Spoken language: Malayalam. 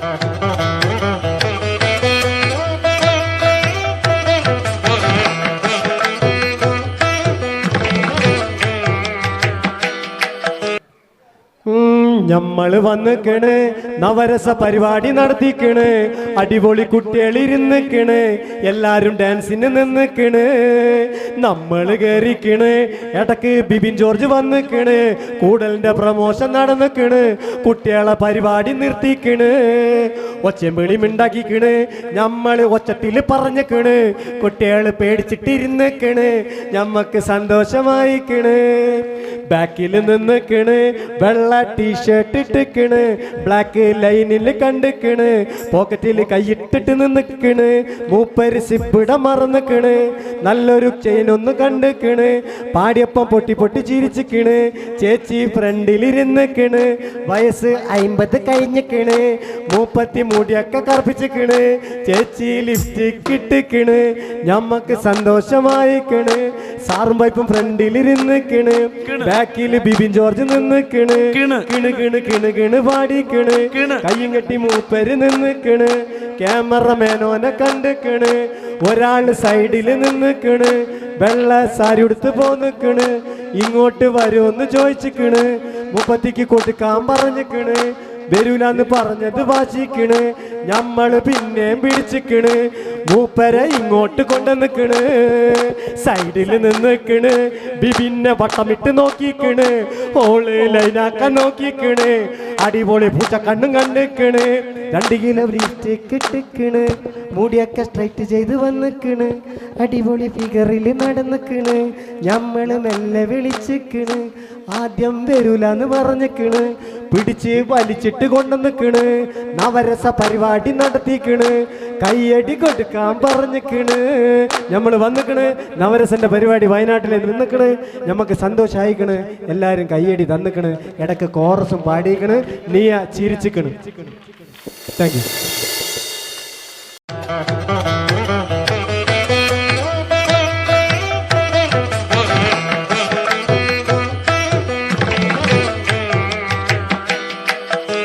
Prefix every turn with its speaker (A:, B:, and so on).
A: Thank you. ഞമ്മൾ വന്നിക്കണ് നവരസ പരിപാടി നടത്തിക്കണ് അടിപൊളി കുട്ടികളിരുന്നിക്കണ് എല്ലാരും ഡാൻസിന് നിന്നിക്കണ് നമ്മൾ കയറിക്കണ് ഇടയ്ക്ക് ബിബിൻ ജോർജ് വന്നിക്കണ് കൂടലിന്റെ പ്രമോഷൻ നടന്നിക്കണ് കുട്ടികളെ പരിപാടി നിർത്തിക്കണ് ഒച്ചമ്പിളി മിണ്ടാക്കിക്കണ് ഞമ്മൾ ഒച്ചത്തിൽ പറഞ്ഞിക്കണ് കുട്ടികൾ പേടിച്ചിട്ടിരുന്നിക്കണ് ഞമ്മക്ക് സന്തോഷമായിക്കണ് ബാക്കിൽ നിന്നിക്കണ്. വെള്ള ടീഷർട്ട് ഇട്ടിക്കണ്. ബ്ലാക്ക് ലൈനിൽ കണ്ടിക്കണ്. പോക്കറ്റിൽ കൈയിട്ടിട്ട് നിന്നിക്കണ്. മൂപ്പര് സിപ്പിട മറന്നിക്കണ്. നല്ലൊരു ചെയിൻ ഒന്ന് കണ്ടിക്കണ്. പാടിയപ്പം പൊട്ടി പൊട്ടി ചിരിച്ചിക്കണ്. ചേച്ചി ഫ്രണ്ടിലിരുന്നിക്കണ് വയസ്സ് അയിമ്പത് കഴിഞ്ഞിക്കണ്. മൂപ്പത്തി മുടിയൊക്കെ കറുപ്പിച്ചിക്കണ്. ചേച്ചി ലിപ്സ്റ്റിക് ഇട്ടിക്കണ്. ഞമ്മക്ക് സന്തോഷമായിക്കണ്. സാറും പൈപ്പും ഫ്രണ്ടിലിരുന്നിക്കണ് ബാക്കിൽ ബിബിൻ ജോർജ് നിന്ന്
B: കിണ്.
A: കിണ്. കിണ് കിണ് കിണ് കിണ് പാടി
B: കിണ്. കിണ്.
A: കയ്യും കെട്ടി മൂപ്പര് നിന്ന് കിണ്. ക്യാമറമാനോനെ ഒരാൾ സൈഡിൽ നിന്ന് കിണ്. വെള്ള സാരി ഉടുത്ത് പോന്നിക്കണ് ഇങ്ങോട്ട് വരുമെന്ന് ചോദിച്ചിക്കണ് മുപ്പത്തിക്ക് കൊടുക്കാൻ പറഞ്ഞിക്കണ് വരൂലെന്ന് പറഞ്ഞത് വാശിക്കണ്. ഞമ്മൾ പിന്നെയും പിടിച്ചിക്കണ്. മൂപ്പരെ ഇങ്ങോട്ട് കൊണ്ടു നിക്കണ്. സൈഡിൽ നിന്നിക്കണ്. ബിബിന്നെ വട്ടമിട്ട് നോക്കിക്കണ്. ഓൾ ലൈനാക്കാൻ നോക്കിക്കണ്. അടിപൊളി പൂച്ച കണ്ണും കണ്ടിക്കണ്. രണ്ട് കിലോ ബ്രീസ്റ്റേക്ക് ഇട്ടിക്കണ്. മുടിയൊക്കെ സ്ട്രൈറ്റ് ചെയ്ത് വന്നിക്കണ്. അടിപൊളി ഫിഗറിൽ നടന്നിക്കണ്. ഞമ്മൾ മെല്ലെ വിളിച്ചിക്കണ്. ആദ്യം വരൂലെന്ന് പറഞ്ഞിക്കണ്. പിടിച്ച് വലിച്ചിട്ട് കൊണ്ടു നിൽക്കണ് നവരസ പരിപാടി നടത്തിക്കണ്. കയ്യടി കൊടുക്കാൻ പറഞ്ഞിക്കണ് നമ്മൾ വന്നിക്കണ്. നവരസന്റെ പരിപാടി വയനാട്ടിൽ നിന്നിക്കണ് നമുക്ക് സന്തോഷായിക്കണ്. എല്ലാരും കയ്യടി തന്നിക്കണ്. ഇടയ്ക്ക് കോറസും പാടിയിക്കണ് നീയ ചിരിച്ചിക്കണ്. Thank you